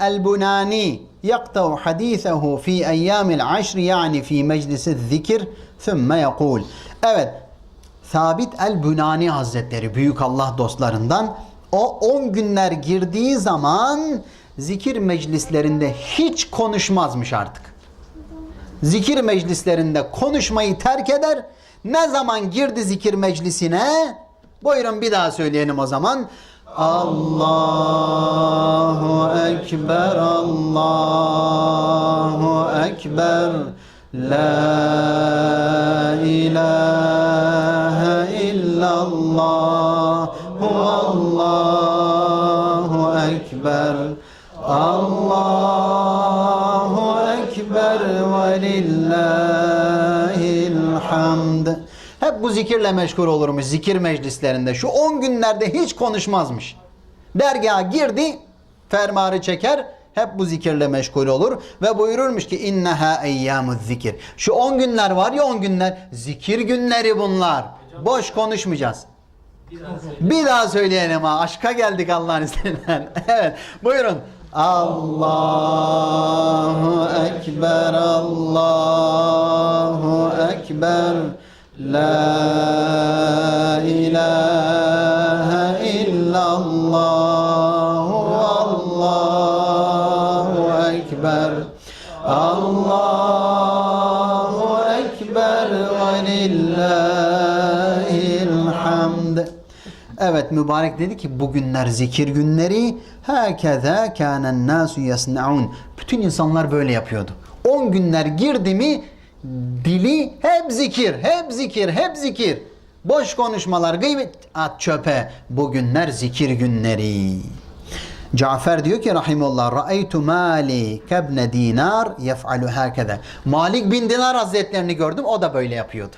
البناني يقطع حديثه في أيام العشر يعني في مجلس الذكر ثم يقول Evet Sabit el-Bünani Hazretleri Büyük Allah dostlarından o 10 günler girdiği zaman zikir meclislerinde hiç konuşmazmış artık. Zikir meclislerinde konuşmayı terk eder. Ne zaman girdi zikir meclisine? Buyurun bir daha söyleyelim o zaman. Allahu Ekber, Allahu Ekber, La ilahe illallah, Allahu Ekber, Allahu Ekber ve lillahil hamd. Hep bu zikirle meşgul olurmuş zikir meclislerinde. Şu 10 günlerde hiç konuşmazmış. Dergaha girdi, fermarı çeker, hep bu zikirle meşgul olur ve buyururmuş ki inneha eyyamuz zikir. Şu 10 günler var ya 10 günler zikir günleri bunlar. Boş konuşmayacağız. Bir daha söyleyelim ha. Aşka geldik Allah'ın izniyle. evet. Buyurun. Allahu Ekber, Allahu Ekber. La ilahe illallah. Ekber. Allahu Ekber ve lillahil hamd. Evet mübarek dedi ki bugünler zikir günleri hakeza kanen nasu yasnaun. Bütün insanlar böyle yapıyordu. 10 günler girdi mi dili hep zikir, hep zikir, hep zikir. Boş konuşmalar, gıybet at çöpe. Bugünler zikir günleri. Cafer diyor ki rahimullah Ra'aytu Mali kebne dinar yef'alu hakeza. Malik bin Dinar Hazretlerini gördüm o da böyle yapıyordu.